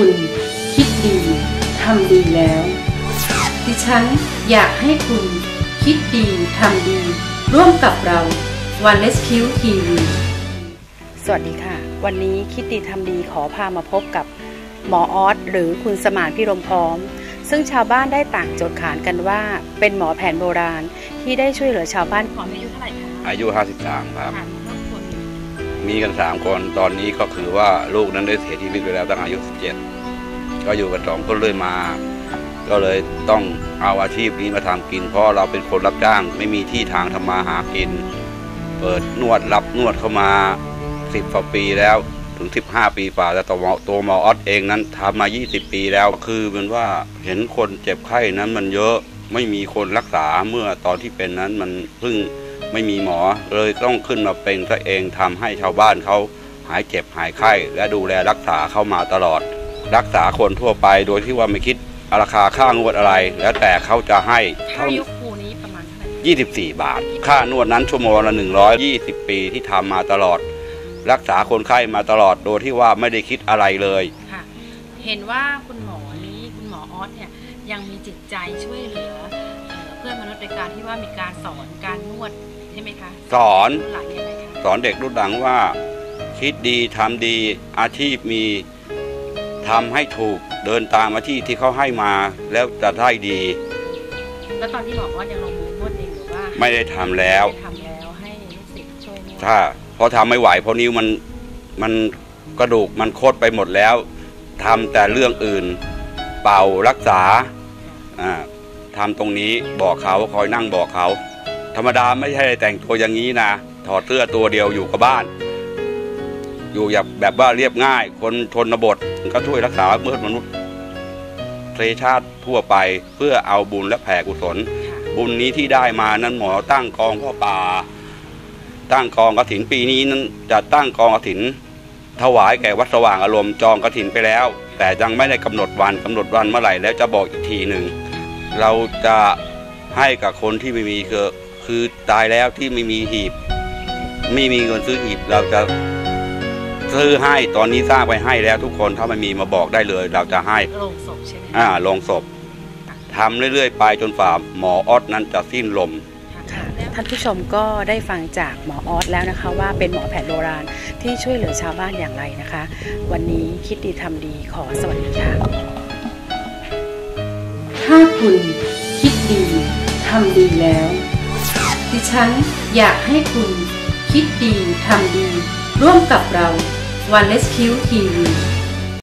คุณ คิดดีทำดีแล้ว ดิฉันอยากให้คุณคิดดีทำดี ร่วมกับเรา One Rescue TV สวัสดีค่ะ วันนี้คิดดีทำดีขอพามาพบกับหมอออสหรือคุณสมานพิรมพร้อม ซึ่งชาวบ้านได้ต่างโจทย์ขานกันว่า เป็นหมอแผนโบราณที่ได้ช่วยเหลือชาวบ้านหมออายุเท่าไหร่คะอายุ 53 ครับ มีกัน3คน ตอนนี้ก็คือว่าลูกนั้นได้เสียชีวิตไปแล้วตั้งอายุ17ก็อยู่กันสองคนเลยมา ก็เลยต้องเอาอาชีพนี้มาทำกิน เพราะเราเป็นคนรับจ้าง ไม่มีที่ทางทำมาหากิน เปิดนวดรับนวดเข้ามา10กว่าปีแล้วถึง 15 ปีฝ่าแต่ตัวหมอตัวหมอออสเองนั้นทำมา 20 ปีแล้วคือมันว่าเห็นคนเจ็บไข้นั้นมันเยอะไม่มีคนรักษาเมื่อตอนที่เป็นนั้นมันเพิ่ง ไม่มีหมอเลยต้องขึ้นมาเป็นซะเองทำให้ชาวบ้านเขาหายเจ็บหายไข้ และดูแลรักษาเข้ามาตลอด รักษาคนทั่วไปโดยที่ว่าไม่คิดราคาค่างวดอะไร แล้วแต่เขาจะให้ถ้าอายุครูนี้ประมาณเท่าไหร่24 บาท ค่านวดนั้นชั่วโมงละ120 ปีที่ทำมาตลอด รักษาคนไข้มาตลอดโดยที่ว่าไม่ได้คิดอะไรเลยค่ะเห็นว่าคุณหมอนี้คุณหมอออสเนี่ยยังมีจิตใจช่วยเหลือเพื่อนมนุษย์ในการที่ว่ามีการสอนการนวด ช่ไหมคะสอนหลายยังไงคะสอนเด็กรุ่นหลังว่า คิดดีทำดีอาชีพมีทำให้ถูกเดินตามอาชีพที่เขาให้มาแล้วจะได้ดี แล้วตอนที่หมอออสยังลงมือนวดเองหรือว่าไม่ได้ทำแล้วได้ทำแล้วให้ลูกศิษย์ช่วยนวดถ้าเพราะทำไม่ไหวเพราะนิ้วมันมันกระดูกมันโคตรไปหมดแล้วทำแต่เรื่องอื่น เป่ารักษาอ่าทำตรงนี้บอกเขาคอยนั่งบอกเขา ธรรมดาไม่ใช่แต่งตัวอย่างนี้นะถอดเสื้อตัวเดียวอยู่กับบ้าน อยู่แบบแบบว่าเรียบง่าย คนชนบทก็ช่วยรักษาเมื่อมนุษย์เทชาติทั่วไปเพื่อเอาบุญและแผ่กุศล บุญนี้ที่ได้มานั้นหมอตั้งกองพ่อป่าตั้งกองกระถินปีนี้นั้นจะตั้งกองกระถิน ถวายแก่วัดสว่างอารมณ์จองกระถินไปแล้ว แต่ยังไม่ได้กำหนดวันกำหนดวันเมื่อไหร่แล้วจะบอกอีกทีหนึ่ง เราจะให้กับคนที่ไม่มีคือ คือตายแล้วที่ไม่มีหีบ ไม่มีเงินซื้อหีบเราจะซื้อให้ตอนนี้สร้างไปให้แล้วทุกคนถ้าไม่มีมาบอกได้เลย เราจะให้โรงศพใช่ไหมคะอ่าลงศพทำเรื่อยๆ ไปจนฝ่าหมอออสนั้นจะสิ้นลมค่ะท่านผู้ชมก็ได้ฟังจากหมอออสแล้วนะคะ ว่าเป็นหมอแผนโบราณที่ช่วยเหลือชาวบ้านอย่างไรนะคะ วันนี้คิดดีทำดีขอสวัสดีค่ะ ถ้าคุณคิดดีทำดีแล้ว ดิฉันอยากให้คุณคิดดี ทำดี ร่วมกับเรา One Rescue TV